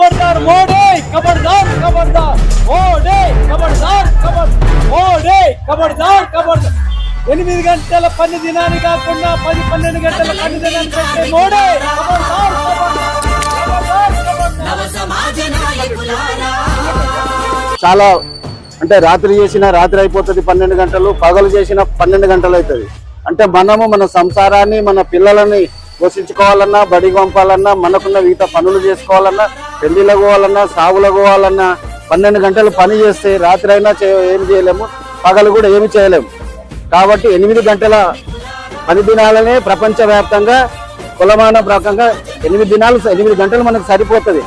खबरदार मोडे खबरदार खबरदार मोडे खबरदार खबर मोडे खबरदार खबरदार ఎనిమిది గంటల పని దినాన్ని కాకుండా పది పన్నెండు గంటల పని దినాన్ని పెట్టే మోడే ఖబర్దార్ ఖబర్దార్ ఖబర్దార్ చాలా అంటే రాత్రి చేసిన రాత్రి అయిపోతుంది పన్నెండు గంటలు పగలు చేసిన పన్నెండు గంటలు అవుతుంది అంటే మనము మన సంసారాన్ని మన పిల్లలని పోషించుకోవాలన్నా బడి పంపాలన్నా మనకున్న మిగతా పనులు చేసుకోవాలన్నా పెళ్ళిలకు పోవాలన్నా సాగులకు పోవాలన్నా పన్నెండు గంటలు పని చేస్తే రాత్రి అయినా ఏమి చేయలేము పగలు కూడా ఏమి చేయలేము. కాబట్టి ఎనిమిది గంటల పని దినాలనే ప్రపంచవ్యాప్తంగా కులమాన ప్రకంగా ఎనిమిది దినాలు ఎనిమిది గంటలు మనకు సరిపోతుంది.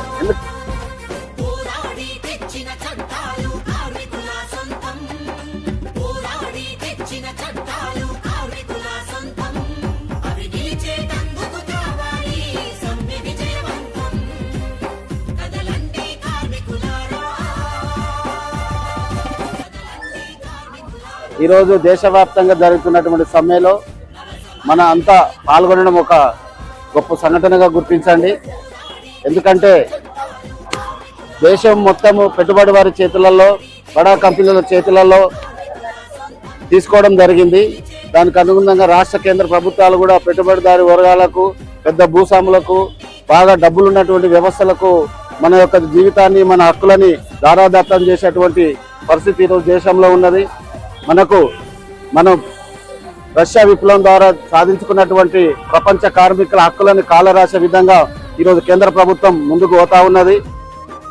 ఈరోజు దేశవ్యాప్తంగా జరుగుతున్నటువంటి సమ్మెలో మన అంతా పాల్గొనడం ఒక గొప్ప సంఘటనగా గుర్తించండి. ఎందుకంటే దేశం మొత్తము పెట్టుబడి వారి చేతులలో బడా కంపెనీల చేతులలో తీసుకోవడం జరిగింది. దానికి అనుగుణంగా రాష్ట్ర కేంద్ర ప్రభుత్వాలు కూడా పెట్టుబడిదారి వర్గాలకు పెద్ద భూస్వాములకు బాగా డబ్బులు ఉన్నటువంటి వ్యవస్థలకు మన యొక్క జీవితాన్ని మన హక్కులని దారాదత్తం చేసేటువంటి పరిస్థితి ఈరోజు దేశంలో ఉన్నది. మనకు మనం రష్యా విప్లవం ద్వారా సాధించుకున్నటువంటి ప్రపంచ కార్మికుల హక్కులను కాలరాసే విధంగా ఈరోజు కేంద్ర ప్రభుత్వం ముందుకు పోతా ఉన్నది.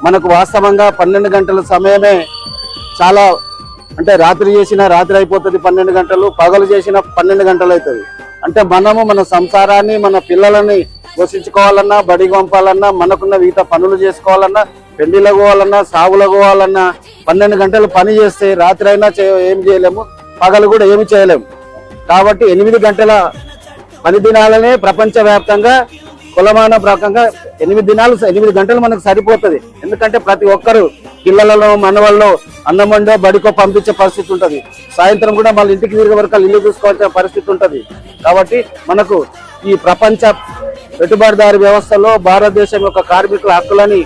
మనకు వాస్తవంగా పన్నెండు గంటల సమయమే చాలా అంటే రాత్రి చేసిన రాత్రి అయిపోతుంది పన్నెండు గంటలు పగలు చేసిన పన్నెండు గంటలు అవుతుంది అంటే మనము మన సంసారాన్ని మన పిల్లలని పోషించుకోవాలన్నా బడికి పంపాలన్నా మనకున్న వివిధ పనులు చేసుకోవాలన్నా పెళ్ళిలకు పోవాలన్నా సాగులకు పోవాలన్నా పన్నెండు గంటలు పని చేస్తే రాత్రి అయినా ఏం చేయలేము పగలు కూడా ఏమి చేయలేము. కాబట్టి ఎనిమిది గంటల పని దినాలనే ప్రపంచవ్యాప్తంగా కులమాన ప్రకంగా ఎనిమిది దినాలు ఎనిమిది గంటలు మనకు సరిపోతుంది. ఎందుకంటే ప్రతి ఒక్కరు పిల్లలలో మనవాళ్ళు అన్నమండో బడికో పంపించే పరిస్థితి ఉంటుంది. సాయంత్రం కూడా మళ్ళీ ఇంటికి తిరిగే వరకు ఇల్లు చూసుకోవాల్సిన పరిస్థితి ఉంటుంది. కాబట్టి మనకు ఈ ప్రపంచ పెట్టుబడిదారు వ్యవస్థలో భారతదేశం యొక్క కార్మికుల హక్కులని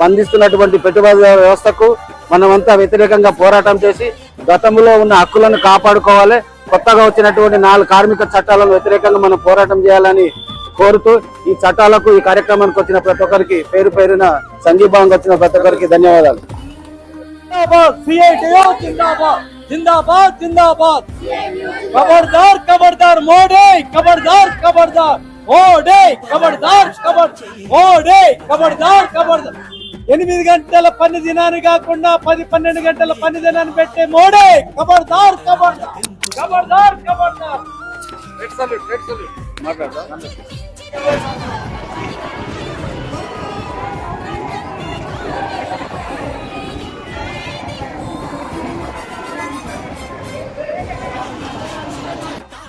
స్పందిస్తున్నటువంటి పెట్టుబడిదారు వ్యవస్థకు మనమంతా వ్యతిరేకంగా పోరాటం చేసి గతంలో ఉన్న హక్కులను కాపాడుకోవాలి. కొత్తగా వచ్చినటువంటి నాలుగు కార్మిక చట్టాలను వ్యతిరేకంగా మనం పోరాటం చేయాలని కోరుతూ ఈ చట్టాలకు ఈ కార్యక్రమానికి వచ్చిన ప్రతి ఒక్కరికి పేరు పేరున సంఘీభావంగా వచ్చిన ప్రతి ఒక్కరికి ధన్యవాదాలు. జిందాబాద్ జిందాబాద్ ఖబర్దార్ ఖబర్దార్ మోడే ఖబర్దార్ ఖబర్దార్ ఓడే ఎనిమిది గంటల పని దినాన్ని కాకుండా పది పన్నెండు గంటల పని దినాన్ని పెట్టే మోడే! ఖబర్దార్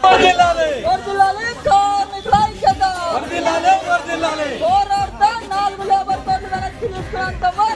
వర్ధిల్లాలి వర్ధిల్లాలి కార్మికుల ఐక్యత వర్ధిల్లాలి వర్ధిల్లాలి పోరాడతా నాలుగు